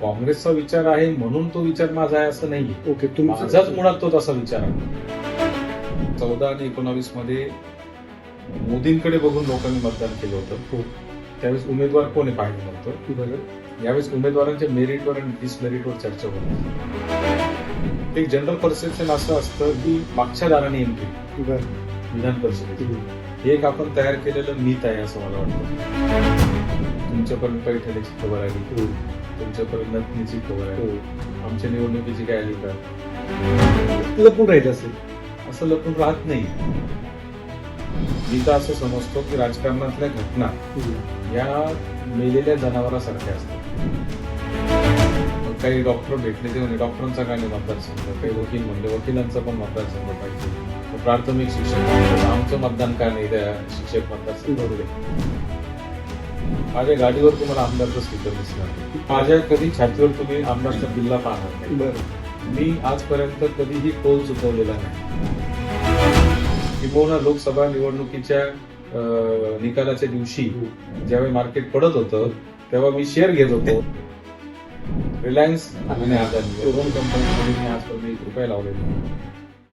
काँग्रेसचा विचार आहे म्हणून तो विचार माझा आहे असं नाही ओके माझाच मुळात तो तसा विचार आहे. चौदा आणि एकोणावीसमध्ये मोदींकडे बघून लोकांनी मतदान केलं होतं. हो. त्यावेळेस उमेदवार कोणी पाहिलं नव्हतं यावेळेस उमेदवारांच्या मेरिटवर आणि डिसमेरिटवर चर्चा होती एक जनरल परसेप्शन असं असतं की मागच्या दाराने एंट्री बरं. विधान. हे एक आपण तयार केलेलं मीत आहे असं मला वाटतं. तुमच्यापर्यंत पैठणीची खबर आली? हो. तुमच्यापर्यंत नथनीची खबर हो. आहे आमच्या निवडणुकीची काय आली का लपून राहिलं असेल. असं लपून राहत नाही. मी तर असं समजतो की राजकारणातल्या घटना. या मेलेल्या जनावरासारख्या असतात. काही डॉक्टर भेटले ते म्हणे डॉक्टरांचा काय नाही मतदारसंघ? काही वकील म्हणले वकिलांचा पण मतदारसंघ पाहिजे. प्राथमिक शिक्षक आमचं मतदान काय नाही त्या शिक्षक मतदारसंघामध्ये माझ्या गाडीवर तुम्हाला आमदारचं स्टिकर दिसणार. माझ्या कधी छातीवर तुम्ही आमदारचा बिल्ला पाहणार नाही मी आजपर्यंत कधीही टोल चुकवलेला नाही किंबहुना लोकसभा निवडणुकीच्या निकालाच्या दिवशी ज्यावेळी मार्केट पडत होतं तेव्हा मी शेअर घेत होतो रिलायन्स आणि दोन कंपनीमध्ये मी आजपर्यंत एक रुपया लावलेला.